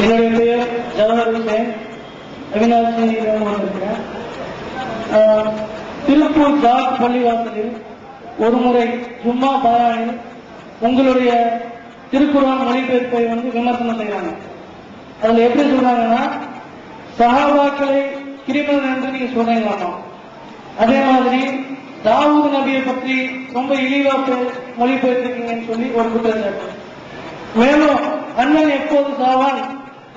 என்னுடைய பெயர் ஜவஹர் ஹுசேன் அவினாசி இருக்கிறேன். திருப்பூர் ஜாக் பள்ளிவாசலில் ஒரு முறை ஜும்மா பயானில் உங்களுடைய திருக்குறான் மொழிபெயர்ப்பை வந்து விமர்சனம் செய்யறாங்க அதுல எப்படி சொல்றாங்கன்னா சஹாபாக்களை கிரிமினல் என்று நீங்க சொல்றீங்களாமா அதே மாதிரி தாவூது நபியை பற்றி ரொம்ப இழிவா மொழிபெயர்த்திருக்கீங்கன்னு சொல்லி ஒரு குற்றச்சாட்டு. மேலும் அண்ணன் எப்போது சாவான்?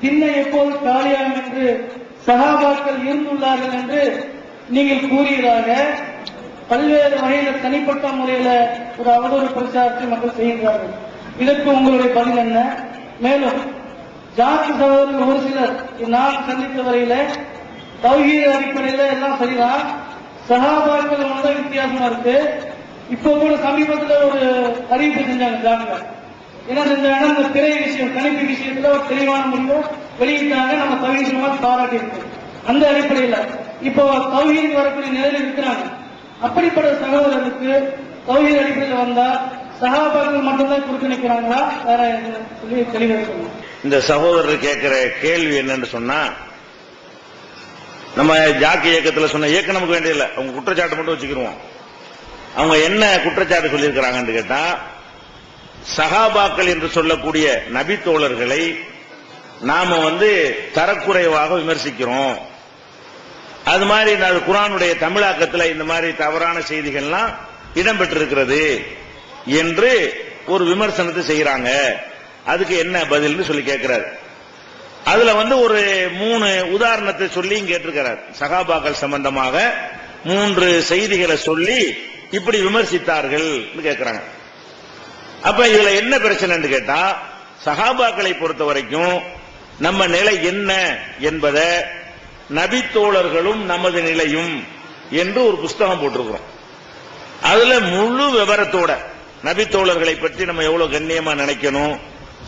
திண்ணை எப்போது காலியாகும் என்று சகாபாக்கள் இருந்துள்ளார்கள் என்று நீங்கள் கூறியதாக பல்வேறு வகையில தனிப்பட்ட முறையில ஒரு அவதூறு பிரச்சாரத்தை மக்கள் செய்கிறார்கள் இதற்கு உங்களுடைய பதில் என்ன? மேலும் ஜாதி சகோதரர்கள் ஒரு சிலர் நான் சந்தித்த வரையில தௌஹீத அடிப்படையில எல்லாம் சரிதான். சகாபாக்கள் வந்து வித்தியாசமா இருக்கு. இப்போ கூட சமீபத்தில் ஒரு அறிவிப்பு செஞ்சாங்க ஜாமில என்ன செஞ்சாங்கன்னா இந்த திரை விஷயம் கணிப்பு விஷயத்துல ஒரு தெளிவான முடிவு வெளியிட்டாங்க நம்ம தவீசமா பாராட்டி இருக்கோம் அந்த அடிப்படையில இப்போ தௌஹீதுக்கு வரக்கூடிய நிலையில இருக்கிறாங்க. அப்படிப்பட்ட சகோதரருக்கு தௌஹீத் அடிப்படையில் வந்தா சகாபாக்கள் மட்டும்தான் குறுக்க நிற்கிறாங்களா? வேற சொல்லி தெளிவாக சொல்லணும். இந்த சகோதரர் கேட்கிற கேள்வி என்னன்னு சொன்னா நம்ம ஜாக்கி இயக்கத்துல சொன்ன இயக்கம் நமக்கு வேண்டியதில்லை. அவங்க குற்றச்சாட்டு மட்டும் வச்சுக்கிருவோம். அவங்க என்ன குற்றச்சாட்டு சொல்லியிருக்கிறாங்கன்னு கேட்டா சகாபாக்கள் என்று சொல்லக்கூடிய நபி தோழர்களை நாம வந்து தரக்குறைவாக விமர்சிக்கிறோம். அது மாதிரி குரானுடைய தமிழாக்கத்தில் இந்த மாதிரி தவறான செய்திகள்லாம் இடம்பெற்றிருக்கிறது என்று ஒரு விமர்சனத்தை செய்கிறாங்க அதுக்கு என்ன பதில்னு சொல்லி கேட்கிறார். அதுல வந்து ஒரு மூணு உதாரணத்தை சொல்லி கேட்டிருக்கிறார். சகாபாக்கள் சம்பந்தமாக மூன்று செய்திகளை சொல்லி இப்படி விமர்சித்தார்கள் கேட்கிறாங்க. அப்ப இதுல என்ன பிரச்சனைன்னு கேட்டா சகாபாக்களை பொறுத்த வரைக்கும் நம்ம நிலை என்ன என்பதை நபித்தோழர்களும் நமது நிலையும் என்று ஒரு புஸ்தகம் போட்டிருக்கிறோம். அதுல முழு விவரத்தோட நபித்தோழர்களை பற்றி நம்ம எவ்வளவு கண்ணியமா நினைக்கணும்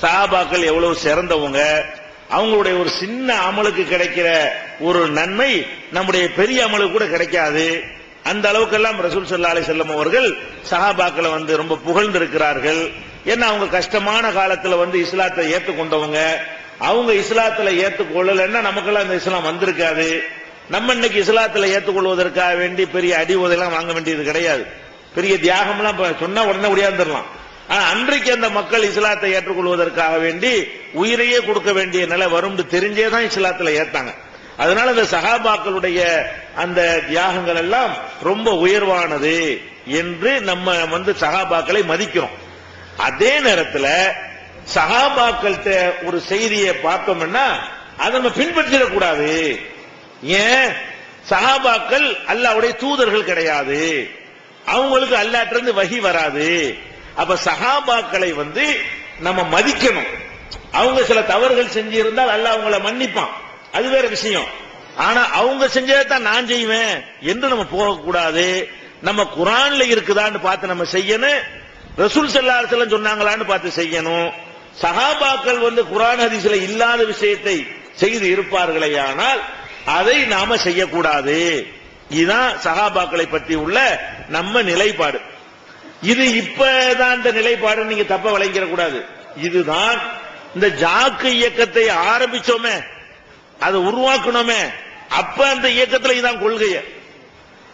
சாபாக்கள் எவ்வளவு சிறந்தவங்க அவங்களுடைய ஒரு சின்ன அமலுக்கு கிடைக்கிற ஒரு நன்மை நம்முடைய பெரிய அமலுக்கு கூட கிடைக்காது. அந்த அளவுக்கெல்லாம் ரசூல் சல்லா அலி செல்லம் அவர்கள் சஹாபாக்களை வந்து ரொம்ப புகழ்ந்திருக்கிறார்கள். ஏன்னா அவங்க கஷ்டமான காலத்தில் வந்து இஸ்லாத்தை ஏற்றுக்கொண்டவங்க. அவங்க இஸ்லாத்துல ஏத்துக்கொள்ளலன்னா நமக்கெல்லாம் அந்த இஸ்லாம் வந்திருக்காது. நம்ம இன்னைக்கு இஸ்லாத்துல ஏத்துக்கொள்வதற்காக வேண்டி பெரிய அடி உதையெல்லாம் வாங்க வேண்டியது கிடையாது. பெரிய தியாகம்லாம் இப்ப சொன்னா உடனே உடையாந்துடலாம் ஆனா அன்றைக்கு அந்த மக்கள் இஸ்லாத்தை ஏற்றுக்கொள்வதற்காக வேண்டி உயிரையே கொடுக்க வேண்டிய நிலை வரும்னு தெரிஞ்சே தான் இஸ்லாத்துல ஏத்தாங்க. அதனால இந்த சகாபாக்களுடைய அந்த தியாகங்கள் எல்லாம் ரொம்ப உயர்வானது என்று நம்ம வந்து சகாபாக்களை மதிக்கிறோம். அதே நேரத்தில் சகாபாக்கள்கிட்ட ஒரு செய்தியை பார்த்தோம்னா அதை நம்ம பின்பற்றிடக்கூடாது. ஏன்? சகாபாக்கள் அல்லாவுடைய தூதர்கள் கிடையாது. அவங்களுக்கு அல்லாட்டிருந்து வகி வராது. அப்ப சகாபாக்களை வந்து நம்ம மதிக்கணும். அவங்க சில தவறுகள் செஞ்சிருந்தால் அல்ல அவங்கள மன்னிப்பான். அது வேற விஷயம். ஆனா அவங்க செஞ்சதை தான் நான் செய்வேன் என்று நம்ம போகக்கூடாது. நம்ம குரான்ல இருக்குதான்னு பார்த்து நம்ம செய்யணும். ரசூல் ஸல்லல்லாஹு சொன்னாங்களான்னு பார்த்து செய்யணும். சகாபாக்கள் வந்து குரான் ஹதீஸ்ல இல்லாத விஷயத்தை செய்து இருப்பார்களே ஆனால் அதை நாம செய்யக்கூடாது. இதுதான் சகாபாக்களை பற்றி உள்ள நம்ம நிலைப்பாடு. இது இப்பதான் இந்த நிலைப்பாடு நீங்க தப்ப விளங்கிட கூடாது இதுதான் இந்த ஜாக்கு இயக்கத்தை ஆரம்பிச்சோமே அதை உருவாக்கணுமே அப்ப அந்த இயக்கத்துல இதுதான் கொள்கைய.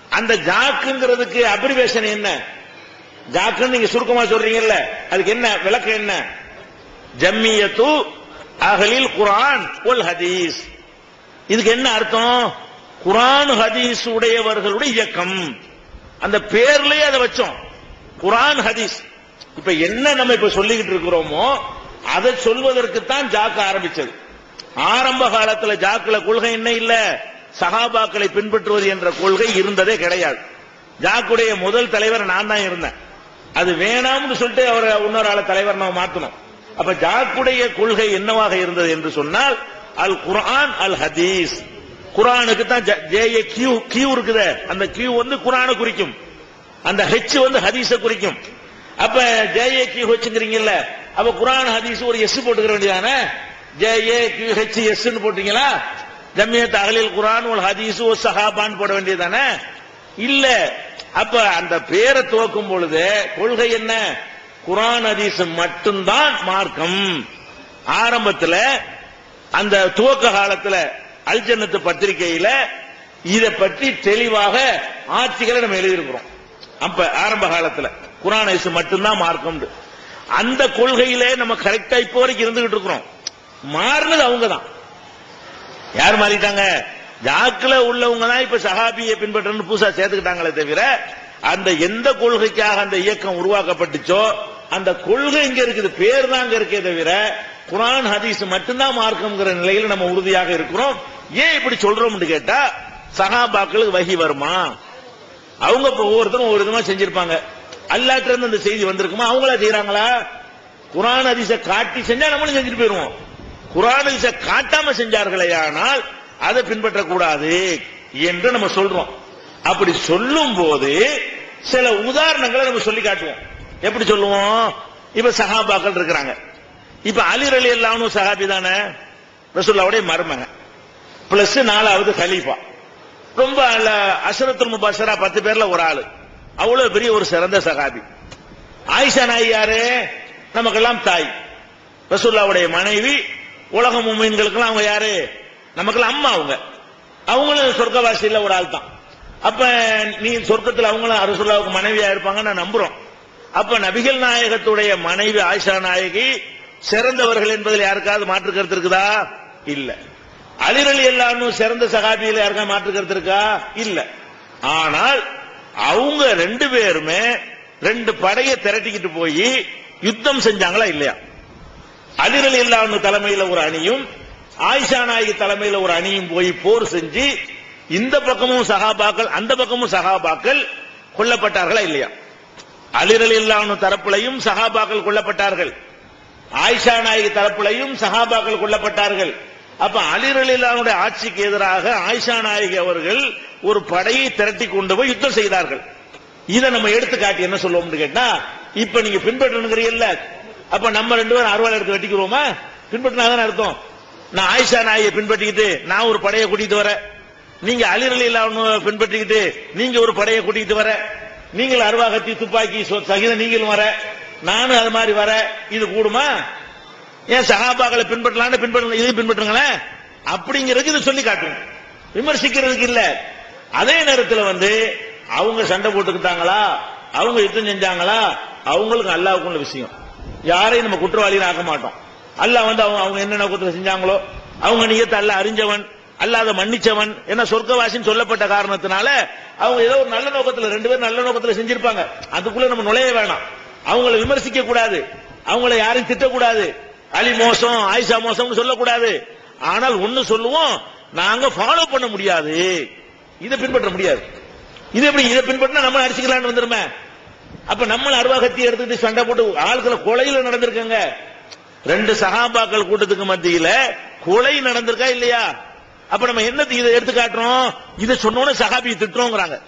அந்த ஜாக்குங்கிறதுக்கு அப்ரிவேஷன் என்ன? ஜாக்குன்னு நீங்க சுருக்கமா சொல்றீங்கல்ல அதுக்கு என்ன விளக்கம் என்ன? ஜம்மியத்து அகலில் குரான் ஒல் ஹதீஸ். இதுக்கு என்ன அர்த்தம்? குரான் ஹதீஸ் உடையவர்களுடைய இயக்கம். அந்த பேர்லயே அதை வச்சோம். குரான் ஹதீஸ். இப்ப என்ன நம்ம இப்ப சொல்லிக்கிட்டு இருக்கிறோமோ அதை சொல்வதற்கு தான் ஜாக்க ஆரம்பிச்சது. ஆரம்ப காலத்துல ஜாக்குல கொள்கை என்ன இல்ல? சஹாபாக்களை பின்பற்றுவது என்ற கொள்கை இருந்ததே கிடையாது. ஜாக்குடைய முதல் தலைவர் நான் தான் இருந்தேன். அது வேணாம்னு சொல்லிட்டு அவரை இன்னொரு ஆள தலைவர் நம்ம மாத்தணும். அப்ப ஜாக்குடைய கொள்கை என்னவாக இருந்தது என்று சொன்னால் அல் குரான் அல் ஹதீஸ். குரானுக்கு தான் ஜேஏ கியூ கியூ இருக்குத. அந்த கியூ வந்து குரானை குறிக்கும். அந்த ஹெச் வந்து ஹதீஸ குறிக்கும். அப்ப ஜேஏ கியூ ஹெச்ங்கிறீங்கல்ல அப்ப குரான் ஹதீஸ் ஒரு எஸ் போட்டுக்கிற வேண்டியதானே? ஜேஏ கியூ ஹெச் எஸ் போட்டீங்களா? ஜம்மியத் அகலில் குரான் ஒரு ஹதீஸ் ஒரு சஹாபான் போட வேண்டியதானே? இல்ல. அப்ப அந்த பேரை துவக்கும் பொழுது கொள்கை என்ன? குரான் ஹதீஸ் மட்டும்தான் மார்க்கம். ஆரம்பத்தில் அந்த துவக்க காலத்தில் அல்ஜன்னத்து பத்திரிகையில இதை பற்றி தெளிவாக ஆட்சிகளை நம்ம எழுதியிருக்கிறோம். அப்ப ஆரம்ப காலத்துல ஹதீஸ் மட்டும்தான் மார்க்கம் அந்த கொள்கையிலே நம்ம கரெக்டா இப்போ வரைக்கும் இருந்துகிட்டு இருக்கிறோம். மாறினது அவங்க தான் யார் மாறிட்டாங்க? ஜாக்கில் உள்ளவங்க தான் இப்ப சஹாபியை பின்பற்றணும் புதுசா சேர்த்துக்கிட்டாங்களே தவிர அந்த எந்த கொள்கைக்காக அந்த இயக்கம் உருவாக்கப்பட்டுச்சோ அந்த கொள்கை இங்க இருக்குது பேர் தான் அங்க இருக்கே தவிர குரான் ஹதீஸ் மட்டும்தான் மார்க்கம்ங்கிற நிலையில் நம்ம உறுதியாக இருக்கிறோம். ஏன் இப்படி சொல்றோம்னு கேட்டா சஹாபாக்களுக்கு வகி வருமா? அவங்க ஒவ்வொருத்தரும் ஒவ்வொரு விதமா செஞ்சிருப்பாங்க. அல்லாட்ட இருந்து அந்த செய்தி வந்திருக்குமா? அவங்களா செய்யறாங்களா குரான் அதிச காட்டி செஞ்சா நம்மளும் செஞ்சுட்டு போயிருவோம். குரான் அதிச காட்டாம செஞ்சார்களே ஆனால் அதை பின்பற்றக்கூடாது என்று நம்ம சொல்றோம். அப்படி சொல்லும் போது சில உதாரணங்களை நம்ம சொல்லி காட்டுவோம். எப்படி சொல்லுவோம்? இப்ப சஹாபாக்கள் இருக்கிறாங்க. இப்ப அலி அலி அல்லாவும் சஹாபி தானே? ரசூல்லாவுடைய மருமகன். பிளஸ் நாலாவது கலீஃபா. ரொம்ப அசரத்துல் முபாசரா பத்து பேர்ல ஒரு ஆளு. அவ்வளவு பெரிய ஒரு சிறந்த சகாபி ஆயிஷா நாய் யாரு? நமக்கெல்லாம் தாய். ரசூல்லாவுடைய மனைவி உலக முமீன்களுக்கெல்லாம் அவங்க யாரு? நமக்கெல்லாம் அம்மா அவங்க. அவங்களும் சொர்க்கவாசியில ஒரு ஆள் தான் அப்ப நீ சொர்க்கத்தில் அவங்களும் ரசூல்லாவுக்கு மனைவியா இருப்பாங்க நான் நம்புறோம். அப்ப நபிகள் நாயகத்துடைய மனைவி ஆயிஷா நாயகி சிறந்தவர்கள் என்பதில் யாருக்காவது மாற்று கருத்து இருக்குதா? இல்ல. அலிரலி எல்லாரும் சிறந்த சகாபியில் யாருக்கா மாற்று கருத்து இருக்கா? இல்ல. ஆனால் அவங்க ரெண்டு பேருமே ரெண்டு படையை திரட்டிக்கிட்டு போய் யுத்தம் செஞ்சாங்களா இல்லையா? அலிரலி இல்லாம தலைமையில ஒரு அணியும் ஆயிஷா நாயகி தலைமையில ஒரு அணியும் போய் போர் செஞ்சு இந்த பக்கமும் சகாபாக்கள் அந்த பக்கமும் சகாபாக்கள் கொல்லப்பட்டார்களா இல்லையா? அலிரல் இல்லாம தரப்புலையும் சகாபாக்கள் கொல்லப்பட்டார்கள். ஆயிஷா நாயகி தரப்புலையும் சகாபாக்கள் கொல்லப்பட்டார்கள். அப்ப அலிரலில்லாவுடைய ஆட்சிக்கு எதிராக ஆயிஷா நாயகி அவர்கள் ஒரு படையை திரட்டி கொண்டு போய் யுத்தம் செய்தார்கள். இதை நம்ம எடுத்து காட்டி என்ன சொல்லுவோம்னு கேட்டா இப்ப நீங்க பின்பற்றணுங்கிறீங்கல்ல அப்ப நம்ம ரெண்டு பேரும் அருவாள் எடுத்து வெட்டிக்கிறோமா? பின்பற்றினா தானே அர்த்தம். நான் ஆயிஷா நாயை பின்பற்றிக்கிட்டு நான் ஒரு படையை கூட்டிட்டு வரேன். நீங்க அலிரலி பின்பற்றிக்கிட்டு நீங்க ஒரு படையை கூட்டிட்டு வர நீங்கள் அருவாகத்தி துப்பாக்கி சகித நீங்களும் வர. நானும் அது மாதிரி வர. இது கூடுமா? ஏன் சகாபாக்களை பின்பற்றலான்னு பின்பற்ற இதையும் பின்பற்றுங்களேன்? அப்படிங்கிறதுக்கு இது சொல்லி காட்டுங்க. விமர்சிக்கிறதுக்கு இல்ல. அதே நேரத்தில் வந்து அவங்க சண்டை போட்டுக்கிட்டாங்களா? அவங்க யுத்தம் செஞ்சாங்களா? அவங்களுக்கு அல்லாவுக்கு உள்ள விஷயம். யாரையும் நம்ம குற்றவாளியும் ஆக்க மாட்டோம். அல்லாஹ் வந்து அவங்க அவங்க என்னென்ன குற்றம் செஞ்சாங்களோ அவங்க நீயத்தை அல்ல அறிஞ்சவன். அல்லாத மன்னிச்சவன் என்ன சொர்க்கவாசின்னு சொல்லப்பட்ட காரணத்தினால அவங்க ஏதோ ஒரு நல்ல நோக்கத்துல ரெண்டு பேரும் நல்ல நோக்கத்துல செஞ்சிருப்பாங்க. அதுக்குள்ள நம்ம நுழைய வேணாம். அவங்கள விமர்சிக்க கூடாது. அவங்கள யாரையும் திட்டக்கூடாது. அலி மோசம் ஆயிஷா மோசம்னு சொல்லக்கூடாது. ஆனால் ஒன்னு சொல்லுவோம் நாங்க ஃபாலோ பண்ண முடியாது. இதை பின்பற்ற முடியாது. இது எப்படி இதை பின்பற்றினா நம்ம அடிச்சுக்கலாம்னு வந்துருமே. அப்ப நம்ம அருவாகத்தி எடுத்துட்டு சண்டை போட்டு ஆளுக்களை கொலையில நடந்திருக்கங்க. ரெண்டு சகாபாக்கள் கூட்டத்துக்கு மத்தியில கொலை நடந்திருக்கா இல்லையா? அப்ப நம்ம என்ன இதை எடுத்து காட்டுறோம்? இதை சொன்னோன்னு சகாபியை திட்டுறோங்கிறாங்க.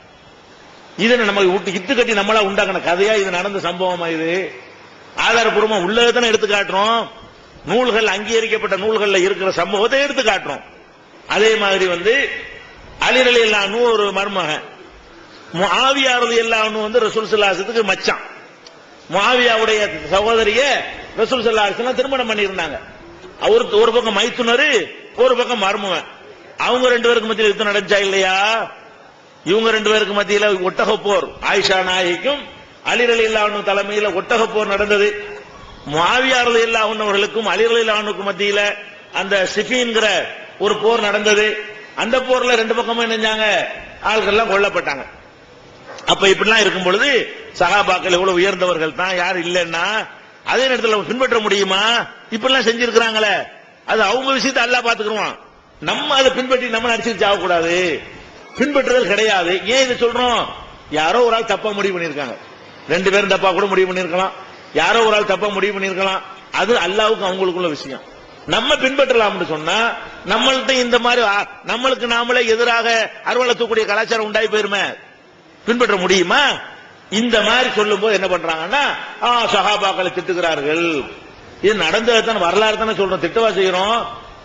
இதை நம்ம விட்டு இத்து கட்டி நம்மளா உண்டாக்கின கதையா இது நடந்த சம்பவமா இது? ஆதாரபூர்வமா உள்ளதான எடுத்து காட்டுறோம். நூல்கள் அங்கீகரிக்கப்பட்ட நூல்கள்ல இருக்கிற சம்பவத்தை எடுத்து காட்டுறோம். அதே மாதிரி வந்து அலிரலி எல்லாம் ஒரு மருமகன். ஆவியாரது எல்லாம் வந்து ரசூல் சல்லாசத்துக்கு மச்சான். மாவியாவுடைய சகோதரிய ரசூல் சல்லாசன் திருமணம் பண்ணியிருந்தாங்க. அவருக்கு ஒரு பக்கம் மைத்துனரு ஒரு பக்கம் மருமகன். அவங்க ரெண்டு பேருக்கு மத்தியில் யுத்தம் நடந்துச்சா இல்லையா? இவங்க ரெண்டு பேருக்கு மத்தியில ஒட்டக போர் ஆயிஷா நாயகிக்கும் அலிரலி தலைமையில் தலைமையில ஒட்டக போர் நடந்தது மாவியாரது இல்லாவுன்னவர்களுக்கும் அலிரலி மத்தியில் மத்தியில அந்த சிஃபிங்கிற ஒரு போர் நடந்தது. அந்த போர்ல ரெண்டு பக்கமும் நினைஞ்சாங்க ஆள்கள் எல்லாம் கொல்லப்பட்டாங்க. அப்ப இப்படிலாம் இருக்கும் பொழுது சகாபாக்கள் எவ்வளவு உயர்ந்தவர்கள் தான் யார் இல்லைன்னா அதே நேரத்தில் பின்பற்ற முடியுமா? இப்படிலாம் செஞ்சிருக்கிறாங்களே. அது அவங்க விஷயத்தை அல்லா பாத்துக்குருவான். நம்ம அதை பின்பற்றி நம்ம நடிச்சுட்டு சாகக்கூடாது. பின்பற்றுதல் கிடையாது. ஏன் இதை சொல்றோம்? யாரோ ஒரு ஆள் தப்பா முடிவு பண்ணிருக்காங்க ரெண்டு பேரும் தப்பா கூட முடிவு பண்ணிருக்கலாம் யாரோ ஒரு ஆள் தப்பா முடிவு பண்ணிருக்கலாம் அது அல்லாவுக்கு அவங்களுக்குள்ள விஷயம். நம்ம பின்பற்றலாம்னு சொன்னா நம்மள்ட்ட இந்த மாதிரி நம்மளுக்கு நாமளே எதிராக அறுவலத்தக்கூடிய கலாச்சாரம் உண்டாகி போயிருமே. பின்பற்ற முடியுமா? இந்த மாதிரி சொல்லும் போது என்ன பண்றாங்கன்னா சஹாபாக்களை சகாபாக்களை திட்டுகிறார்கள். இது நடந்ததான் வரலாறு தானே சொல்றோம். திட்டவா செய்யறோம்?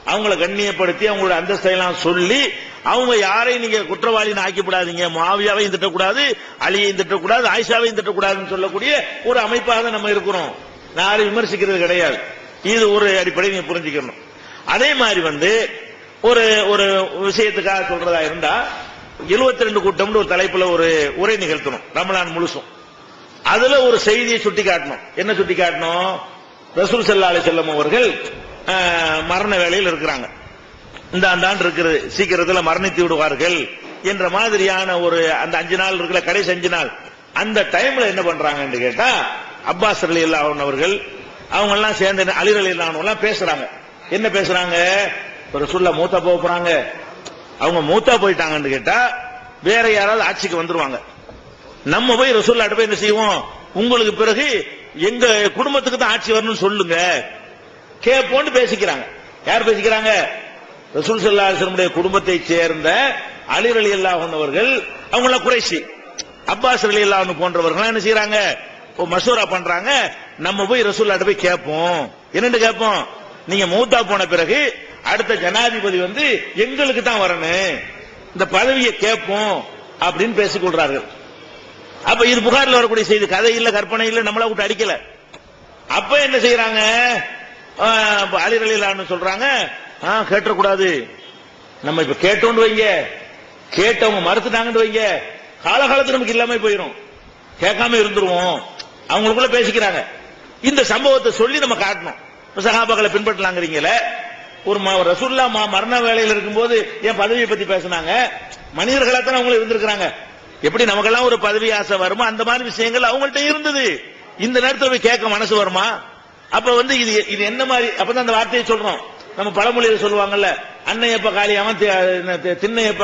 அவங்கள கண்ணியப்படுத்தி அவங்களோட அந்தஸ்தையெல்லாம் சொல்லி அவங்க யாரையும் நீங்க குற்றவாளின்னு ஆக்கிவிடாதீங்க. மாவியாவையும் திட்டக்கூடாது அலியையும் திட்டக்கூடாது ஆயிஷாவையும் திட்டக்கூடாதுன்னு சொல்லக்கூடிய ஒரு அமைப்பாக தான் நம்ம இருக்கிறோம். யாரும் விமர்சிக்கிறது கிடையாது. இது ஒரு அடிப்படை நீங்க புரிஞ்சுக்கணும். அதே மாதிரி வந்து ஒரு ஒரு விஷயத்துக்காக சொல்றதா இருந்தா 72 ரெண்டு கூட்டம்னு ஒரு தலைப்புல ஒரு உரை நிகழ்த்தணும். ரமலான் முழுசும். அதுல ஒரு செய்தியை சுட்டி காட்டணும் என்ன சுட்டி காட்டணும் ரசூல் செல்லாலை செல்லம் அவர்கள் மரண வேலையில் இருக்கிறாங்க. இந்த அந்த இருக்கிறது சீக்கிரத்தில் மரணித்து விடுவார்கள் என்ற மாதிரியான ஒரு அந்த அஞ்சு நாள் இருக்கிற கடைசி அஞ்சு நாள். அந்த டைம்ல என்ன பண்றாங்கன்னு கேட்டா அப்பாஸ் அலி அல்லாஹன் அவர்கள் அவங்க எல்லாம் சேர்ந்து அலிர் அலி எல்லாம் பேசுறாங்க. என்ன பேசுறாங்க? ஒரு சொல்ல மூத்தா போக போறாங்க. அவங்க மூத்தா போயிட்டாங்கன்னு கேட்டா வேற யாராவது ஆட்சிக்கு வந்துருவாங்க. நம்ம போய் ரசூல்லாட்ட போய் என்ன செய்வோம்? உங்களுக்கு பிறகு எங்க குடும்பத்துக்கு தான் ஆட்சி வரணும்னு சொல்லுங்க. கேப்போன்னு பேசிக்கிறாங்க. யார் பேசிக்கிறாங்க? ரசூல் சல்லா குடும்பத்தை சேர்ந்த அலிர் அலி அல்லாஹன் அவர்கள் அவங்கள குறைசி அப்பாஸ் அலி அல்லாஹன் போன்றவர்கள் என்ன செய்யறாங்க இப்போ மசூரா பண்றாங்க. நம்ம போய் ரசூல்லாட்ட போய் கேட்போம் என்னன்னு கேட்போம் நீங்க மூத்தா போன பிறகு அடுத்த ஜனாதிபதி வந்து எங்களுக்கு தான் வரணும். இந்த பதவியை கேட்போம் அப்படின்னு பேசிக் கொள்றார்கள். அப்ப இது புகாரில் வரக்கூடிய செய்தி. கதை இல்ல கற்பனை இல்ல நம்மள விட்டு அடிக்கல. அப்ப என்ன செய்யறாங்க அலி சொல்றாங்க. ஆ கேட்டக்கூடாது. நம்ம இப்ப கேட்டோண்டு வைங்க. கேட்டவங்க மறுத்துட்டாங்கன்னு வைங்க. காலகாலத்துல நமக்கு இல்லாம போயிடும் கேட்காம இருந்துருவோம். அவங்களுக்குள்ள பேசிக்கிறாங்க. இந்த சம்பவத்தை சொல்லி நம்ம காட்டணும். சகாபாக்களை பின்பற்றலாங்கிறீங்களே. ஒரு ம- ரசூல்லா ம- மரண வேலையில் இருக்கும்போது என் பதவியை பத்தி பேசினாங்க. மனிதர்களா தான் அவங்க இருந்திருக்கிறாங்க. எப்படி நமக்கெல்லாம் ஒரு பதவி ஆசை வருமோ அந்த மாதிரி விஷயங்கள் அவங்கள்ட்ட இருந்தது. இந்த நேரத்தில் போய் கேட்க மனசு வருமா? அப்ப வந்து இது இது என்ன மாதிரி அப்பதான் அந்த வார்த்தையை சொல்றோம். நம்ம பழமொழியில சொல்லுவாங்கல்ல அன்னை எப்ப காலியாவும் தி-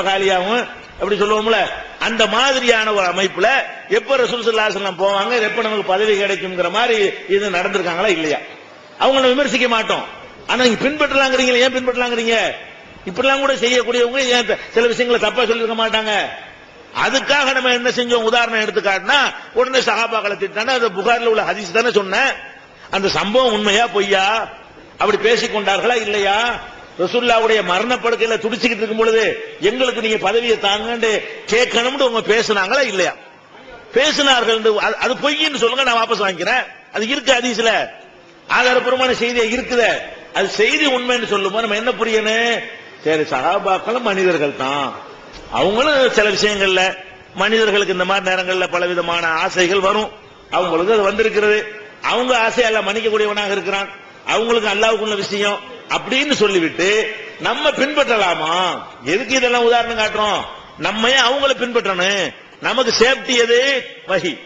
காலியாவும் அப்படி சொல்லுவோம்ல அந்த மாதிரியான ஒரு அமைப்புல எப்ப ரசூல் போவாங்க எப்ப நமக்கு பதவி கிடைக்குங்கிற மாதிரி இது நடந்திருக்காங்களா இல்லையா? அவங்கள விமர்சிக்க மாட்டோம். ஆனா நீங்க பின்பற்றலாங்கிறீங்க ஏன் பின்பற்றலாங்கிறீங்க? இப்படிலாம் கூட செய்யக்கூடியவங்க ஏன் சில விஷயங்களை தப்பா சொல்லிருக்க மாட்டாங்க? அதுக்காக நம்ம என்ன செஞ்சோம்? உதாரணம் எடுத்துக்காட்டினா உடனே சகாபாக்களை திட்டானா அது புகாரில் உள்ள ஹதீஸ் தானே சொன்னேன். அந்த சம்பவம் உண்மையா பொய்யா? அப்படி பேசிக் கொண்டார்களா இல்லையா? ரசுல்லாவுடைய மரணப்படுக்கையில துடிச்சுக்கிட்டு இருக்கும் பொழுது எங்களுக்கு நீங்க பதவியை தாங்கன்னு கேட்கணும்னு உங்க பேசுனாங்களா இல்லையா? பேசினார்கள் அது- அது பொய்ன்னு சொல்லுங்க நான் வாபஸ் வாங்கிக்கிறேன். அது இருக்கு அதிசல ஆதாரபூர்வமான செய்தி இருக்குத. அது செய்தி உண்மைன்னு சொல்லும்போது நம்ம என்ன புரியணும்? சரி சகாபாக்களும் மனிதர்கள் தான். அவங்களும் சில விஷயங்கள்ல மனிதர்களுக்கு இந்த மாதிரி நேரங்களில் பல விதமான ஆசைகள் வரும். அவங்களுக்கு அது வந்திருக்கிறது. அவங்க ஆசையெல்லாம் மன்னிக்கக்கூடியவனாக இருக்கிறான். அவங்களுக்கு அல்லாவுக்குள்ள விஷயம் அப்படின்னு சொல்லிவிட்டு நம்ம பின்பற்றலாமா? எதுக்கு இதெல்லாம் உதாரணம் காட்டுறோம்? நம்ம ஏன் அவங்கள பின்பற்றணும்? நமக்கு சேஃப்டி எது? வகி.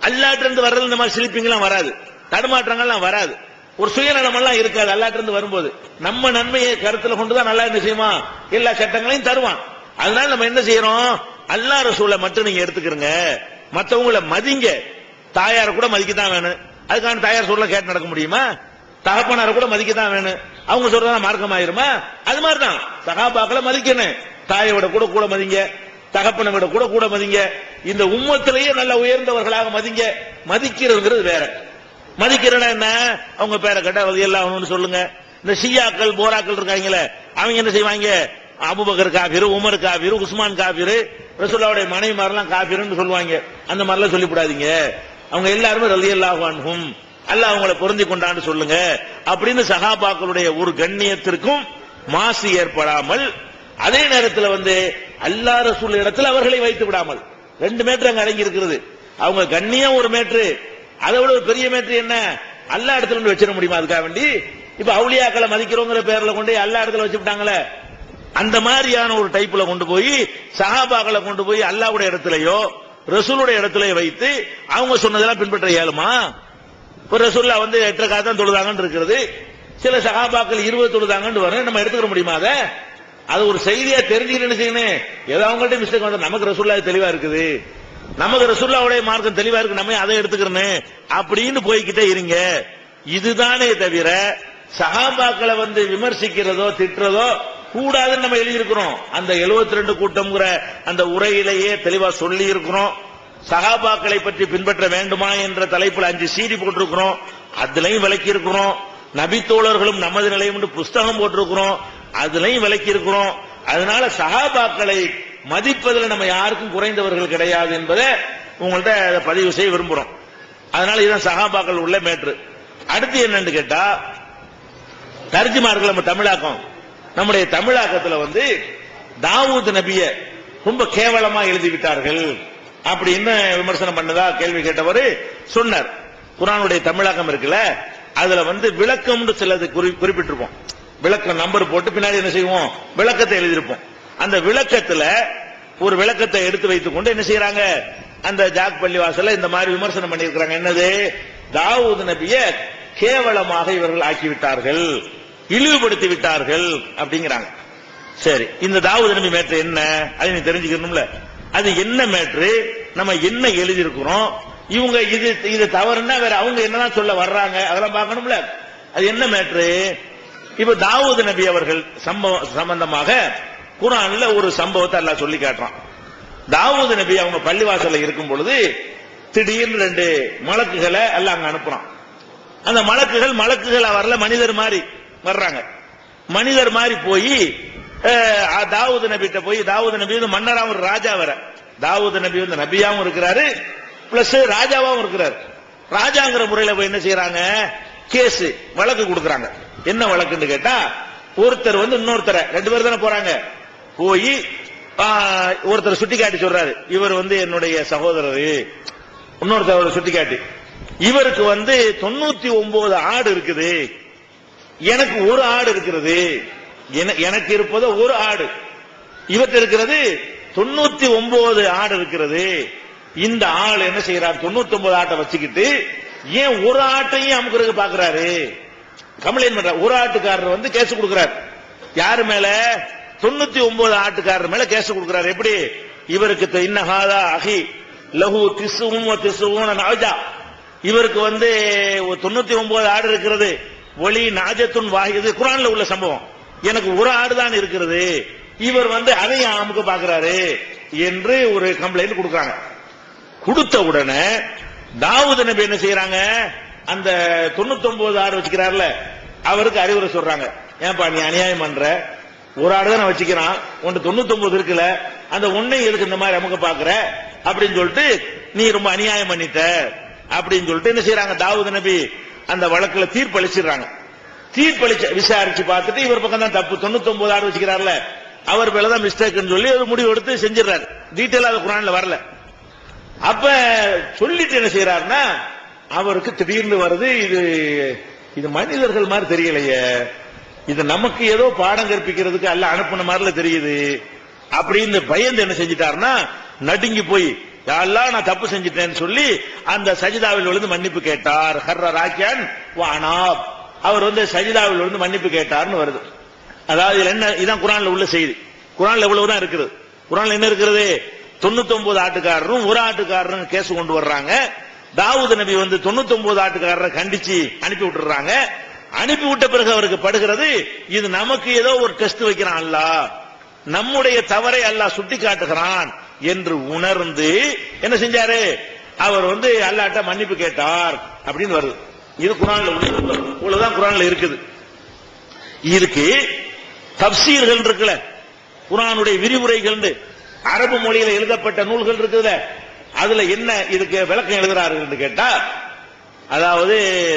அல்லாட்டு இருந்து வர்றது இந்த மாதிரி ஸ்லீப்பிங்லாம் வராது. தடுமாற்றங்கள்லாம் வராது. ஒரு சுயநலம் எல்லாம் இருக்காது அல்லாட்டு இருந்து வரும்போது. நம்ம நன்மையை கருத்துல கொண்டுதான் நல்லா என்ன செய்யுமா? எல்லா சட்டங்களையும் தருவான். அதனால நம்ம என்ன செய்யறோம்? அல்லா ரசூலை மட்டும் நீங்க எடுத்துக்கிறங்க. மத்தவங்கள மதிங்க. தாயார கூட மதிக்கத்தான் வேணும். அதுக்கான தாயார் சொல்ல கேட்டு நடக்க முடியுமா? தகப்பனார கூட மதிக்கத்தான் வேணும். அவங்க சொல்றதா மார்க்கம் ஆயிருமா அது மாதிரிதான். சகாபாக்களை மதிக்கணும். தாயை விட கூட கூட மதிங்க. தகப்பனை விட கூட கூட மதிங்க. இந்த உம்மத்திலேயே நல்ல உயர்ந்தவர்களாக மதிங்க. மதிக்கிறதுங்கிறது வேற. மதிக்கிறனா என்ன? அவங்க பேரை கட்ட எல்லாம் சொல்லுங்க. இந்த ஷியாக்கள் போராக்கள் இருக்காங்களே அவங்க என்ன செய்வாங்க? அபுபக்கர் காபிரு உமர் காபிரு உஸ்மான் காபிரு ரசூல்லாவுடைய மனைவி மாதிரிலாம் காபிருன்னு சொல்லுவாங்க. அந்த மாதிரிலாம் சொல்லிவிடாதீங்க. அவங்க எல்லாருமே ரலி அல்லாஹும் அல்லாஹ் அவங்களை பொருந்தி கொண்டான்னு சொல்லுங்க. அப்படின்னு சகாபாக்களுடைய ஒரு கண்ணியத்திற்கும் மாசு ஏற்படாமல் அதே நேரத்தில் வந்து அல்லா ரசூல் இடத்தில் அவர்களை வைத்து விடாமல். ரெண்டு மேட்ரு அங்க அடங்கி இருக்கிறது. அவங்க கண்ணியம் ஒரு மேட்ரு அதை விட ஒரு பெரிய மீட்டர் என்ன? அல்லா இடத்துல கொண்டு வச்சிட முடியுமா அதுக்காக வேண்டி? இப்ப அவுளியாக்களை மதிக்கிறோங்கிற பேர்ல கொண்டு அல்லா இடத்துல வச்சு விட்டாங்களே? அந்த மாதிரியான ஒரு டைப்ல கொண்டு போய் சஹாபாக்களை கொண்டு போய் அல்லாவுடைய இடத்துலயோ ரசூலுடைய இடத்துல வைத்து அவங்க சொன்னதெல்லாம் பின்பற்ற இயலுமா? இப்போ ரசூல்லா வந்து எட்டரை தான் தொழுதாங்கன்னு இருக்கிறது. சில சகாபாக்கள் இருபது தொழுதாங்கன்னு வரும். நம்ம எடுத்துக்க முடியுமா அதை? அது ஒரு செய்தியா தெரிஞ்சுக்கிட்டு என்ன செய்யணும்? ஏதோ அவங்கள்ட்ட மிஸ்டேக் வந்து நமக்கு ரசூல்லா தெளிவா இருக்குது. நமக்கு ரசூல்லாவுடைய மார்க்கம் தெளிவா இருக்கு. நம்ம அதை எடுத்துக்கிறேன் அப்படின்னு போய்கிட்டே இருங்க. இதுதானே தவிர சகாபாக்களை வந்து விமர்சிக்கிறதோ திட்டுறதோ கூடாதுன்னு நம்ம எழுதியிருக்கிறோம். அந்த 72 ரெண்டு கூட்டம்ங்கிற அந்த உரையிலேயே தெளிவா சொல்லி இருக்கிறோம் சகாபாக்களை பற்றி பின்பற்ற வேண்டுமா என்ற தலைப்பில் அஞ்சு சீடி போட்டிருக்கிறோம். அதுலயும் விளக்கி இருக்கிறோம் நபித்தோழர்களும் நமது நிலையம் என்று புஸ்தகம் போட்டிருக்கிறோம். அதுலயும் விளக்கி இருக்கிறோம் அதனால சகாபாக்களை மதிப்பதில் நம்ம யாருக்கும் குறைந்தவர்கள் கிடையாது என்பதை உங்கள்ட்ட அதை பதிவு செய்ய விரும்புகிறோம் அதனால இதுதான் சகாபாக்கள் உள்ள மேட்ரு. அடுத்து என்னன்னு கேட்டா தர்ஜிமார்கள் நம்ம தமிழாக்கம். நம்முடைய தமிழாக்கத்துல வந்து தாவூத் நபிய ரொம்ப கேவலமா எழுதி விட்டார்கள் அப்படின்னு விமர்சனம் பண்ணதா? கேள்வி கேட்டவர் சொன்னார். குரானுடைய தமிழாக்கம் இருக்குல்ல அதுல வந்து விளக்கம்னு சிலது குறிப்பிட்டிருப்போம். விளக்கம் நம்பர் போட்டு பின்னாடி என்ன செய்வோம்? விளக்கத்தை எழுதியிருப்போம். அந்த விளக்கத்துல ஒரு விளக்கத்தை எடுத்து வைத்துக் கொண்டு என்ன செய்யறாங்க? அந்த ஜாக் பள்ளிவாசல்ல இந்த மாதிரி விமர்சனம் பண்ணியிருக்கிறாங்க. என்னது? தாவூத் நபிய கேவலமாக இவர்கள் ஆக்கிவிட்டார்கள். இழிவுபடுத்தி விட்டார்கள் அப்படிங்கிறாங்க. சரி இந்த தாவூது நபி மேட்ரு என்ன? அதை நீ தெரிஞ்சுக்கணும்ல. அது என்ன மேட்ரு? நம்ம என்ன எழுதியிருக்கிறோம்? இவங்க இது இது தவறுன்னா வேற அவங்க என்னதான் சொல்ல வர்றாங்க? அதெல்லாம் பார்க்கணும்ல. அது என்ன மேட்ரு? இப்ப தாவூது நபி அவர்கள் சம்பவம் சம்பந்தமாக குரான்ல ஒரு சம்பவத்தை எல்லாம் சொல்லி காட்டுறான். தாவூது நபி அவங்க பள்ளிவாசல்ல இருக்கும் பொழுது திடீர்னு ரெண்டு மலக்குகளை எல்லாம் அங்க அனுப்புறான். அந்த மலக்குகள் மலக்குகள் வரல மனிதர் மாதிரி. வர்றாங்க. மனிதர் மாதிரி போய் தாவூத் தாவூது நபிட்ட போய் தாவூது நபி வந்து மன்னராவும் ஒரு ராஜா வர தாவூது நபி வந்து நபியாவும் இருக்கிறாரு பிளஸ் ராஜாவும் இருக்கிறாரு. ராஜாங்கிற முறையில போய் என்ன செய்யறாங்க கேஸ் வழக்கு கொடுக்கறாங்க. என்ன வழக்குன்னு கேட்டா ஒருத்தர் வந்து இன்னொருத்தரை ரெண்டு பேர் தானே போறாங்க. போய் ஒருத்தர் சுட்டி காட்டி சொல்றாரு. இவர் வந்து என்னுடைய சகோதரர். இன்னொருத்தர் சுட்டி காட்டி இவருக்கு வந்து தொண்ணூத்தி ஒன்பது ஆடு இருக்குது. எனக்கு ஒரு ஆடு இருக்கிறது. என- எனக்கு இருப்பது ஒரு ஆடு. இவர்கிட்ட இருக்கிறது தொண்ணூத்தி ஒன்பது ஆடு இருக்கிறது. இந்த ஆள் என்ன செய்யறாரு தொண்ணூத்தி ஒன்பது ஆட்டை வச்சுக்கிட்டு ஏன் ஒரு ஆட்டையும் அமுக்குறதுக்கு பாக்குறாரு கம்ப்ளைண்ட் பண்ற ஒரு ஆட்டுக்காரர் வந்து கேஸ் கொடுக்கிறார். யாரு மேல? தொண்ணூத்தி ஒன்பது ஆட்டுக்காரர் மேல கேஸ் கொடுக்கிறார். எப்படி? இவருக்கு த- இன்னஹாதா அஹி லஹு திசுவும் திசுவும் இவருக்கு வந்து தொண்ணூத்தி ஒன்பது ஆடு இருக்கிறது. ஒளி நாஜத்துன் வாகியது குரான்ல உள்ள சம்பவம். எனக்கு ஒரு ஆடு தான் இருக்கிறது. இவர் வந்து அதையும் அமுக்க பாக்குறாரு என்று ஒரு கம்ப்ளைண்ட் கொடுக்கறாங்க. கொடுத்த உடனே தாவூத் நபி என்ன செய்யறாங்க அந்த 99 ஆடு வச்சுக்கிறார்ல அவருக்கு அறிவுரை சொல்றாங்க. ஏன்பா நீ அநியாயம் பண்ற? ஒரு ஆடு தான் வச்சுக்கிறான். ஒன்று தொண்ணூத்தி ஒன்பது இருக்குல்ல அந்த ஒன்னை எதுக்கு இந்த மாதிரி அமுக்க பாக்குற அப்படின்னு சொல்லிட்டு நீ ரொம்ப அநியாயம் பண்ணிட்ட. அப்படின்னு சொல்லிட்டு என்ன செய்யறாங்க தாவூத் நபி அந்த வழக்குல தீர்ப்பளிச்சிடுறாங்க. தீர்ப்பளிச்சு விசாரிச்சு பார்த்துட்டு இவர் பக்கம் தான் தப்பு. 99 ஆடு வச்சுக்கிறாருல. அவர் மேல தான் மிஸ்டேக்னு சொல்லி ஒரு முடிவு எடுத்து செஞ்சிடறாரு. டீட்டெயிலா அது குரான்ல வரல. அப்ப சொல்லிட்டு என்ன செய்யறாருன்னா அவருக்கு திடீர்னு வருது இது இது மனிதர்கள் மாதிரி தெரியலையே. இது நமக்கு ஏதோ பாடம் கற்பிக்கிறதுக்கு அல்ல அனுப்புன மாதிரில தெரியுது. அப்படின்னு பயந்து என்ன செஞ்சிட்டாருன்னா நடுங்கி போய் யாரெல்லாம் நான் தப்பு செஞ்சிட்டேன்னு சொல்லி அந்த சஜிதாவில் விழுந்து மன்னிப்பு கேட்டார். ஹர்ர ராக்கியான் வானாப் அவர் வந்து சஜிதாவில் விழுந்து மன்னிப்பு கேட்டார்னு வருது. அதாவது என்ன இதான் குரான்ல உள்ள செய்தி. குரான்ல எவ்வளவுதான் இருக்குது? குரான்ல என்ன இருக்கிறது? 99 ஆட்டுக்காரரும் ஒரு ஆட்டுக்காரரும் கேஸ் கொண்டு வர்றாங்க. தாவூத் நபி வந்து 99 ஆட்டுக்காரரை கண்டிச்சு அனுப்பி விட்டுறாங்க. அனுப்பி விட்ட பிறகு அவருக்கு படுகிறது இது நமக்கு ஏதோ ஒரு டெஸ்ட் வைக்கிறான் அல்லாஹ். நம்முடைய தவறை அல்லாஹ் சுட்டி காட்டுகிறான் என்று உணர்ந்து என்ன செஞ்சாரு? அவர் வந்து அல்லாட்ட மன்னிப்பு கேட்டார் அப்படின்னு வருது. இது குரான்ல உள்ள இவ்வளவுதான் குரான்ல இருக்குது. இதுக்கு தப்சீர்கள் இருக்குல்ல. குரானுடைய விரிவுரைகள் அரபு மொழியில எழுதப்பட்ட நூல்கள் இருக்குதுல. அதுல என்ன இதுக்கு விளக்கம் எழுதுறார்கள் கேட்டா அதாவது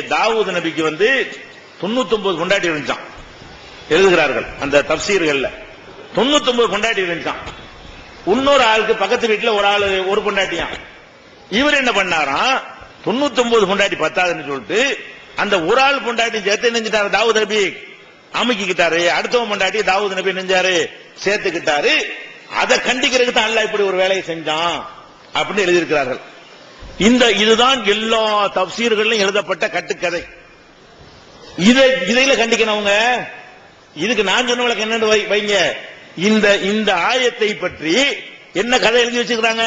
தாவூத் நபிக்கு வந்து 99 கொண்டாட்டி இருந்துச்சான் எழுதுகிறார்கள் அந்த தப்சீர்கள்ல. 99 கொண்டாட்டி இருந்துச்சான் இன்னொரு ஆளுக்கு பக்கத்து வீட்டுல ஒரு ஆளு ஒரு பொண்டாட்டியான் இவர் என்ன பண்ணாராம் 99 பொண்டாட்டி பத்தாதுன்னு சொல்லிட்டு அந்த ஒரு ஆள் பொண்டாட்டி சேர்த்து நெஞ்சிட்டாரு தாவூத் நபி. அமுக்கிக்கிட்டாரு. அடுத்தவன் பொண்டாட்டி தாவூத் நபி நெஞ்சாரு. சேர்த்துக்கிட்டாரு. அதை கண்டிக்கிறதுக்கு தான் அல்ல இப்படி ஒரு வேலையை செஞ்சான் அப்படின்னு எழுதியிருக்கிறார்கள். இந்த இதுதான் எல்லா தப்சீர்கள்லையும் எழுதப்பட்ட கட்டுக்கதை. இதை இதையில அவங்க. இதுக்கு நான் சொன்ன விளக்கம் என்னன்னு வை- வைங்க. இந்த இந்த ஆயத்தை பற்றி என்ன கதை எழுதி வச்சுக்கிறாங்க?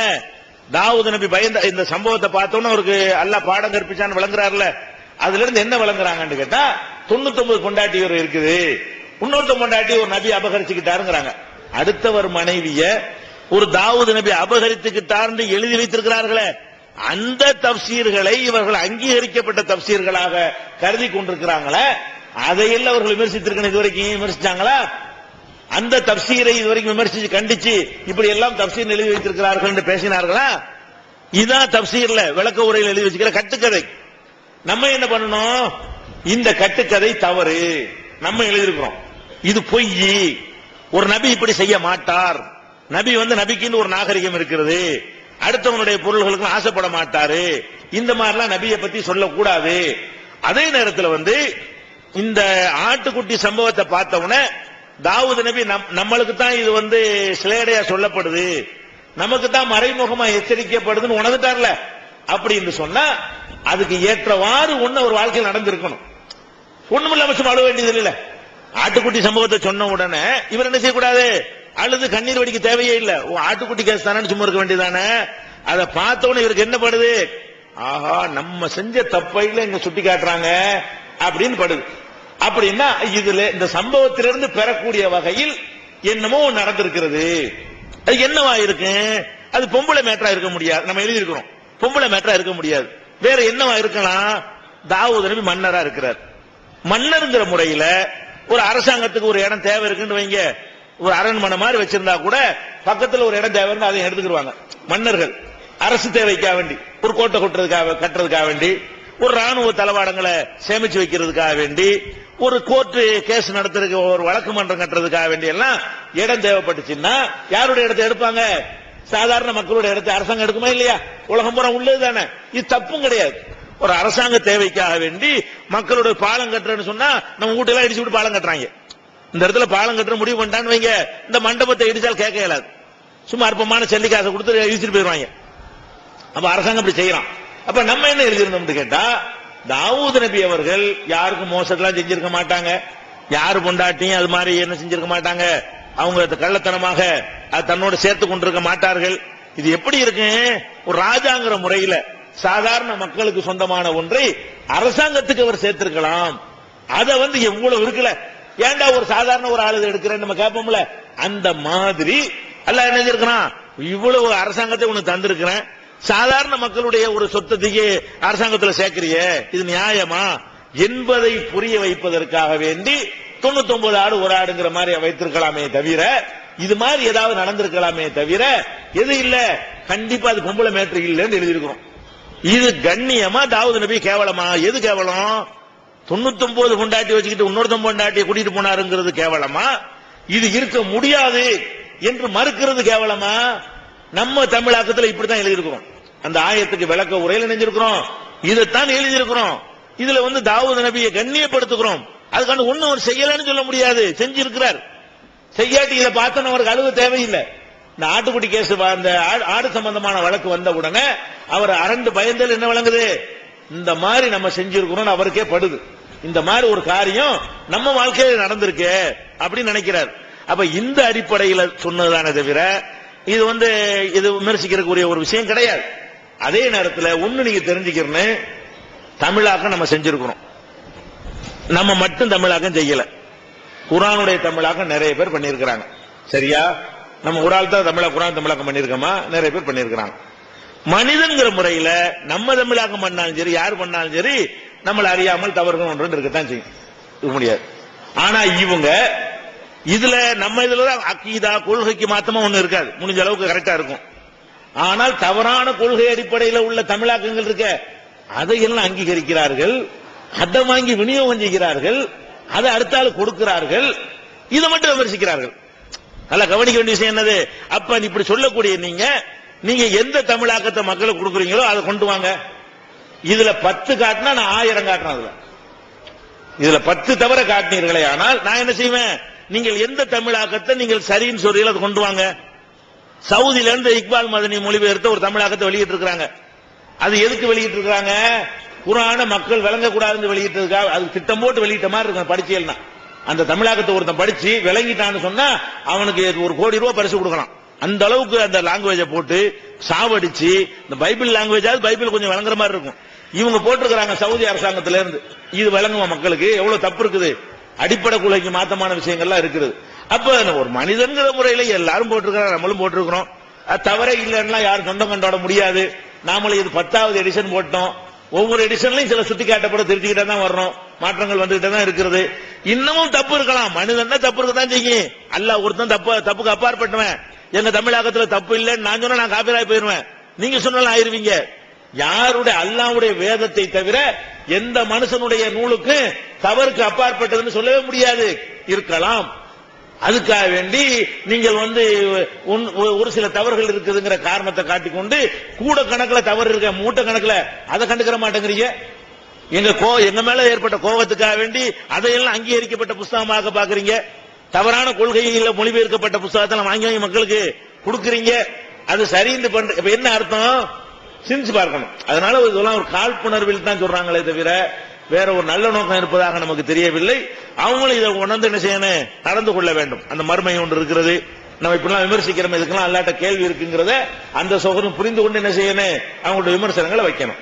தாவூது நபி பயந்த இந்த சம்பவத்தை பார்த்தோன்னு அவருக்கு அல்லாஹ் பாடம் கற்பிச்சான்னு விளங்குறாருல. அதுல இருந்து என்ன விளங்குறாங்கன்னு கேட்டா 99 பொண்டாட்டி ஒரு இருக்குது. இன்னொருத்த பொண்டாட்டி ஒரு நபி அபகரிச்சுக்கிட்டாருங்கிறாங்க. அடுத்தவர் மனைவிய ஒரு தாவூது நபி அபகரித்துக்கிட்டார்னு எழுதி வைத்திருக்கிறார்களே. அந்த தப்சீர்களை இவர்கள் அங்கீகரிக்கப்பட்ட தப்சீர்களாக கருதி கொண்டிருக்கிறாங்களே. அதையெல்லாம் அவர்கள் விமர்சித்திருக்கணும் இதுவரைக்கும் விமர்சிச்சாங்களா? அந்த தப்சீரை இதுவரைக்கும் விமர்சிச்சு கண்டிச்சு இப்படி எல்லாம் தப்சீர் எழுதி வைத்திருக்கிறார்கள் என்று பேசினார்களா? இதான் தப்சீர்ல விளக்க உரையில் எழுதி வச்சுக்கிற கட்டுக்கதை. நம்ம என்ன பண்ணணும்? இந்த கட்டுக்கதை தவறு. நம்ம எழுதியிருக்கிறோம். இது பொய். ஒரு நபி இப்படி செய்ய மாட்டார். நபி வந்து நபிக்குன்னு ஒரு நாகரிகம் இருக்கிறது. அடுத்தவனுடைய பொருள்களுக்கு ஆசைப்பட மாட்டாரு. இந்த மாதிரிலாம் நபியை பத்தி சொல்லக்கூடாது. அதே நேரத்தில் வந்து இந்த ஆட்டுக்குட்டி சம்பவத்தை பார்த்தவன தாவூது நபி நம்- நம்மளுக்கு தான் இது வந்து சிலேடையா சொல்லப்படுது. நமக்கு தான் மறைமுகமா எச்சரிக்கப்படுதுன்னு உணர்ந்துட்டார்ல. அப்படின்னு சொன்னா அதுக்கு ஏற்றவாறு ஒண்ணு ஒரு வாழ்க்கையில் நடந்திருக்கணும். ஒண்ணுமில்லாம சும்மா அழுவ வேண்டியது இல்ல ஆட்டுக்குட்டி சம்பவத்தை சொன்ன உடனே இவர் என்ன செய்யக்கூடாது? அழுது கண்ணீர் வடிக்க தேவையே இல்ல. ஆட்டுக்குட்டி கேஸ் தானே சும்மா இருக்க வேண்டியதானே? அதை பார்த்த இவருக்கு என்ன படுது? ஆஹா நம்ம செஞ்ச தப்பையில இங்க சுட்டி காட்டுறாங்க அப்படின்னு படுது. அப்படின்னா இதுல இந்த சம்பவத்திலிருந்து பெறக்கூடிய வகையில் என்னமோ நடந்திருக்கிறது. அது என்னவா இருக்கு? அது பொம்பளை மேட்டரா இருக்க முடியாது. நம்ம எழுதியிருக்கிறோம். பொம்பளை மேட்டரா இருக்க முடியாது. வேற என்னவா இருக்கலாம்? தாவூது நபி மன்னரா இருக்கிறார். மன்னருங்கிற முறையில ஒரு அரசாங்கத்துக்கு ஒரு இடம் தேவை இருக்குன்னு வைங்க. ஒரு அரண்மனை மாதிரி வச்சிருந்தா கூட பக்கத்துல ஒரு இடம் தேவை இருந்தா அதை எடுத்துக்கிடுவாங்க. மன்னர்கள். அரசு தேவைக்காக வேண்டி ஒரு கோட்டை கொட்டுறதுக்காக கட்டுறதுக்காக வேண்டி ஒரு ராணுவ தளவாடங்களை சேமிச்சு வைக்கிறதுக்காக வேண்டி ஒரு கோர்ட்டு கேஸ் நடத்துறதுக்கு ஒரு வழக்கு மன்றம் கட்டுறதுக்காக வேண்டிய எல்லாம் இடம் தேவைப்பட்டுச்சுன்னா யாருடைய இடத்தை எடுப்பாங்க? சாதாரண மக்களுடைய இடத்தை அரசாங்கம் எடுக்குமா இல்லையா? உலகம் பூரா உள்ளது தானே. இது தப்பும் கிடையாது. ஒரு அரசாங்க தேவைக்காக வேண்டி மக்களுடைய பாலம் கட்டுறேன்னு சொன்னா நம்ம வீட்டெல்லாம் இடிச்சு விட்டு பாலம் கட்டுறாங்க. இந்த இடத்துல பாலம் கட்டுற முடிவு பண்ணிட்டான்னு வைங்க. இந்த மண்டபத்தை இடிச்சால் கேட்க இயலாது. சும்மா அற்பமான செல்லி காசை கொடுத்து இடிச்சிட்டு போயிடுவாங்க. அப்ப அரசாங்கம் இப்படி செய்யறான். அப்ப நம்ம என்ன எழுதியிருந்தோம்னு கேட்டா தாவூத் நபி அவர்கள் யாருக்கும் மோசத்தெல்லாம் செஞ்சிருக்க மாட்டாங்க. யாரு பொண்டாட்டியும் அது மாதிரி என்ன செஞ்சிருக்க மாட்டாங்க. அவங்க அது கள்ளத்தனமாக அது தன்னோட சேர்த்து கொண்டிருக்க மாட்டார்கள். இது எப்படி இருக்கு? ஒரு ராஜாங்கிற முறையில சாதாரண மக்களுக்கு சொந்தமான ஒன்றை அரசாங்கத்துக்கு அவர் சேர்த்திருக்கலாம். அத வந்து எவ்வளவு இருக்குல்ல? ஏன்டா ஒரு சாதாரண ஒரு ஆளு இதை எடுக்கிறேன்னு நம்ம கேட்போம்ல? அந்த மாதிரி. அல்ல என்ன செஞ்சிருக்கிறான்? இவ்வளவு அரசாங்கத்தை உனக்கு தந்திருக்கிறேன். சாதாரண மக்களுடைய ஒரு சொத்தத்தையே அரசாங்கத்தில் சேர்க்கிறிய இது நியாயமா? என்பதை புரிய வைப்பதற்காக வேண்டி தொண்ணூத்தி ஒன்பது ஆடு ஒரு ஆடுங்கிற மாதிரி வைத்திருக்கலாமே தவிர இது மாதிரி ஏதாவது நடந்திருக்கலாமே தவிர எது இல்ல? கண்டிப்பா அது பொம்பளை மேட்ரு இல்லைன்னு எழுதியிருக்கிறோம். இது கண்ணியமா? தாவூது நபி கேவலமா? எது கேவலம்? தொண்ணூத்தி ஒன்பது பொண்டாட்டி வச்சுக்கிட்டு இன்னொருத்தன் பொண்டாட்டியை கூட்டிட்டு போனாருங்கிறது கேவலமா? இது இருக்க முடியாது என்று மறுக்கிறது கேவலமா? நம்ம தமிழாக்கத்தில் இப்படித்தான் எழுதியிருக்கிறோம். அந்த ஆயத்துக்கு விளக்க உரையில் இணைஞ்சிருக்கிறோம். இதைத்தான் எழுதியிருக்கிறோம். இதுல வந்து தாவூது நபியை கண்ணியப்படுத்துகிறோம். அதுக்கான ஒண்ணு அவர் செய்யலன்னு சொல்ல முடியாது. செஞ்சிருக்கிறார். செய்யாட்டி இதை பார்த்தோன்னு அவருக்கு அழுவ தேவையில்லை. இந்த ஆட்டுக்குட்டி கேஸ் அந்த ஆடு- ஆடு சம்பந்தமான வழக்கு வந்த உடனே அவர் அரண்டு பயந்தல் என்ன வழங்குது இந்த மாதிரி நம்ம செஞ்சிருக்கிறோம் அவருக்கே படுது. இந்த மாதிரி ஒரு காரியம் நம்ம வாழ்க்கையில நடந்திருக்கு அப்படின்னு நினைக்கிறார். அப்ப இந்த அடிப்படையில சொன்னதானே தவிர இது வந்து இது விமர்சிக்கிறக்கூடிய ஒரு விஷயம் கிடையாது. அதே நேரத்தில் ஒண்ணு நீங்க தெரிஞ்சுக்கிறேன்னு தமிழாக்கம் நம்ம செஞ்சிருக்கிறோம் நம்ம மட்டும் தமிழாக்கம் செய்யல. குரானுடைய தமிழாக்கம் நிறைய பேர் பண்ணியிருக்கிறாங்க. சரியா? நம்ம ஒரு ஆள் தான் தமிழா குரான் தமிழாக்கம் பண்ணியிருக்கோமா? நிறைய பேர் பண்ணியிருக்கிறாங்க. மனிதன்கிற முறையில நம்ம தமிழாக்கம் பண்ணாலும் சரி யார் பண்ணாலும் சரி நம்மளை அறியாமல் தவறுகள் ஒன்று இருக்கத்தான் செய்யும். இது முடியாது. ஆனா இவங்க இதுல நம்ம இதுல தான் அக்கீதா கொள்கைக்கு மாத்தமா ஒண்ணு இருக்காது. முடிஞ்ச அளவுக்கு கரெக்டா இருக்கும். ஆனால் தவறான கொள்கை அடிப்படையில் உள்ள தமிழாக்கங்கள் இருக்க அதையெல்லாம் அங்கீகரிக்கிறார்கள். அதை வாங்கி விநியோகம் செய்கிறார்கள். அதை அடுத்தாள் கொடுக்கிறார்கள். இதை மட்டும் விமர்சிக்கிறார்கள். நல்லா கவனிக்க வேண்டிய விஷயம் என்னது? அப்ப இப்படி சொல்லக்கூடிய நீங்க நீங்க எந்த தமிழாக்கத்தை மக்களுக்கு கொடுக்குறீங்களோ அதை கொண்டு வாங்க. இதுல பத்து காட்டினா நான் ஆயிரம் காட்டுறேன் அதுல. இதுல பத்து தவிர காட்டினீர்களே ஆனால் நான் என்ன செய்வேன்? நீங்கள் எந்த தமிழாக்கத்தை நீங்கள் சரின்னு சொல்றீங்களோ அதை கொண்டு வாங்க. சவுதியில இருந்து இக்பால் மதனி மொழிபெயர்த்த ஒரு தமிழாக்கத்தை வெளியிட்டு இருக்கிறாங்க அது எதுக்கு வெளியிட்டு இருக்கிறாங்க குரான மக்கள் விளங்கக்கூடாதுன்னு வெளியிட்டதுக்காக அது திட்டம் போட்டு வெளியிட்ட மாதிரி இருக்கும் படிச்சேன்னா அந்த தமிழாக்கத்தை ஒருத்தன் படிச்சு விளங்கிட்டான்னு சொன்னா அவனுக்கு ஒரு கோடி ரூபாய் பரிசு கொடுக்கலாம். அந்த அளவுக்கு அந்த லாங்குவேஜை போட்டு சாவடிச்சு இந்த பைபிள் லாங்குவேஜாவது பைபிள் கொஞ்சம் விளங்குற மாதிரி இருக்கும். இவங்க போட்டிருக்கிறாங்க சவுதி அரசாங்கத்தில இருந்து இது விளங்குமா மக்களுக்கு? எவ்வளவு தப்பு இருக்குது? அடிப்படை கொள்கைக்கு மாத்தமான விஷயங்கள்லாம் இருக்குது. அப்ப ஒரு மனிதன்கிற முறையில எல்லாரும் போட்டிருக்கிறோம் நம்மளும் போட்டிருக்கிறோம். தவறே இல்லைன்னா யாரும் சொந்தம் கொண்டாட முடியாது. நாமளும் இது பத்தாவது எடிஷன் போட்டோம். ஒவ்வொரு எடிஷன்லையும் சில சுட்டி காட்டப்பட திருத்திக்கிட்டே தான் வர்றோம். மாற்றங்கள் வந்துகிட்டே தான் இருக்கிறது இன்னமும் தப்பு இருக்கலாம். மனிதன் தப்பு இருக்கதான் செய்யும். அல்ல ஒருத்தன் தப்பு தப்புக்கு அப்பாற்பட்டவன். எங்க தமிழகத்துல தப்பு இல்லைன்னு நான் சொன்னா நான் காப்பிராய் போயிருவேன் நீங்க சொன்னாலும் ஆயிருவீங்க. யாருடைய அல்லாவுடைய வேதத்தை தவிர எந்த மனுஷனுடைய நூலுக்கு தவறுக்கு அப்பாற்பட்டதுன்னு சொல்லவே முடியாது. இருக்கலாம். அதுக்காக வேண்டி நீங்கள் வந்து உன்- ஒரு சில தவறுகள் இருக்குதுங்கிற காரணத்தை காட்டிக்கொண்டு கூட கணக்குல தவறு இருக்க மூட்டை கணக்குல அதை கண்டுக்கிற மாட்டேங்கிறீங்க. எங்க கோ எங்க மேல ஏற்பட்ட கோபத்துக்காக வேண்டி அதையெல்லாம் அங்கீகரிக்கப்பட்ட புஸ்தகமாக பாக்குறீங்க தவறான கொள்கையில மொழிபெயர்க்கப்பட்ட புஸ்தகத்தை வாங்கி வாங்கி மக்களுக்கு கொடுக்குறீங்க. அது சரின்னு பண்ற இப்ப என்ன அர்த்தம்? சிந்திச்சு பார்க்கணும். அதனால இதெல்லாம் ஒரு காழ்ப்புணர்வில் தான் சொல்றாங்களே தவிர வேற ஒரு நல்ல நோக்கம் இருப்பதாக நமக்கு தெரியவில்லை. அவங்களும் இதை உணர்ந்து என்ன செய்யணும்? நடந்து கொள்ள வேண்டும். அந்த மர்மை ஒன்று இருக்கிறது. நம்ம இப்படிலாம் விமர்சிக்கிறோம். இதுக்கெல்லாம் அல்லாட்ட கேள்வி இருக்குங்கிறத அந்த சோகரும் புரிந்து கொண்டு என்ன செய்யணும்? அவங்களோட விமர்சனங்களை வைக்கணும்.